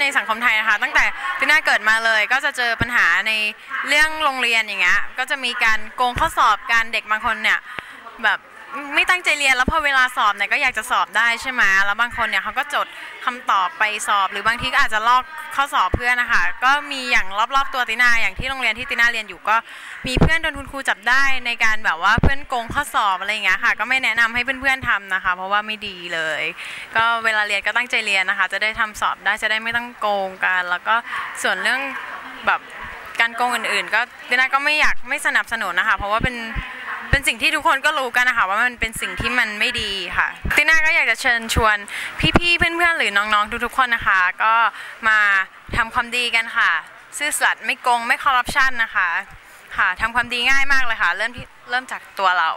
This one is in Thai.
ในสังคมไทยนะคะ ตั้งแต่ที่น่าเกิดมาเลย ก็จะเจอปัญหาในเรื่องโรงเรียนอย่างเงี้ยก็จะมีการโกงข้อสอบการเด็กบางคนเนี่ยแบบ ไม่ตั้งใจเรียนแล้วพอเวลาสอบเนี่ยก็อยากจะสอบได้ใช่ไหมแล้วบางคนเนี่ยเขาก็จดคำตอบไปสอบ หรือบางทีก็อาจจะลอกข้อสอบเพื่อนนะคะก็มีอย่างรอบๆตัวตินาอย่างที่โรงเรียนที่ตินาเรียนอยู่ก็ มีเพื่อนโดนคุณครูจับได้ในการแบบว่าเพื่อนโกงข้อสอบอะไรอย่างเงี้ยค่ะ ก็ไม่แนะนำให้เพื่อนๆทำนะคะ เพราะว่าไม่ดีเลย ก็เวลาเรียนก็ตั้งใจเรียนนะคะ จะได้ทำสอบได้จะได้ไม่ต้องโกงกัน แล้วก็ส่วนเรื่องแบบการโกงอื่น ๆ ก็ตินาก็ไม่อยากไม่สนับสนุนนะคะ เพราะว่าเป็น เป็นสิ่งที่ทุกคนก็รู้กันนะคะว่ามันเป็นสิ่งที่มันไม่ดีค่ะ ติน่าก็อยากจะเชิญชวนพี่ๆเพื่อนๆหรือน้องๆทุกๆคนนะคะ ก็มาทำความดีกันค่ะ ซื่อสัตย์ไม่โกงไม่คอร์รัปชันนะคะ ค่ะทำความดีง่ายมากเลยค่ะ เริ่มที่เริ่มจากตัวเรา